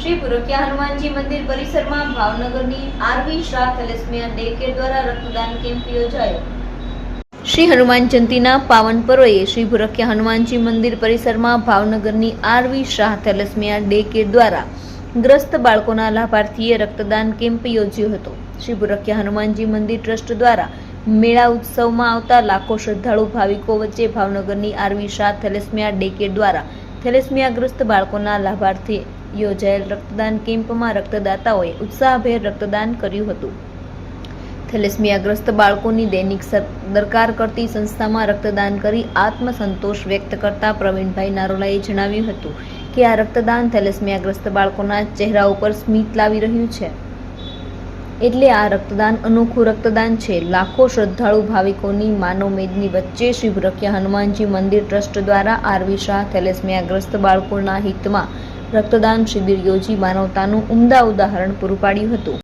શ્રી પુરખિયા હનુમાનજી મંદિર પરિસરમાં ભાવનગરની આરવી શાહ થેલેસમિયા ડે દ્વારા રક્તદાન કેમ્પ યોજાયો. શ્રી હનુમાન જયંતિના પાવન પર્વે શ્રી ભુરખિયા હનુમાનજી મંદિર પરિસરમાં ભાવનગરની RV Shah thalassemia day care દ્વારા ગ્રસ્ત બાળકોના લાભાર્થીએ રક્તદાન કેમ્પ યોજ્યો હતો. શ્રી ભુરખિયા હનુમાનજી મંદિર ટ્રસ્ટ દ્વારા મેળા ઉત્સવમાં આવતા લાખો શ્રદ્ધાળુ ભાવિકો વચ્ચે ભાવનગરની RV Shah thalassemia day care દ્વારા થેલેસમિયાગ્રસ્ત બાળકોના લાભાર્થે યોજાયેલ રક્તદાન કેમ્પમાં રક્તદાતાઓએ ઉત્સાહભેર રક્તદાન કર્યું હતું. થેલેસમિયાગ્રસ્ત બાળકોની દૈનિક દરકાર કરતી સંસ્થામાં રક્તદાન કરી આત્મસંતોષ વ્યક્ત કરતા પ્રવીણભાઈ નારોલાએ જણાવ્યું હતું કે આ રક્તદાન થેલેસમિયાગ્રસ્ત બાળકોના ચહેરા ઉપર સ્મિત લાવી રહ્યું છે. એટલે આ રક્તદાન અનોખું રક્તદાન છે. લાખો શ્રદ્ધાળુ ભાવિકોની માનવમેદની વચ્ચે શ્રી ભુરખિયા હનુમાનજી મંદિર ટ્રસ્ટ દ્વારા આરવી શાહ થેલેસમિયાગ્રસ્ત બાળકોના હિતમાં રક્તદાન શિબિર યોજી માનવતાનું ઉમદા ઉદાહરણ પૂરું પાડ્યું હતું.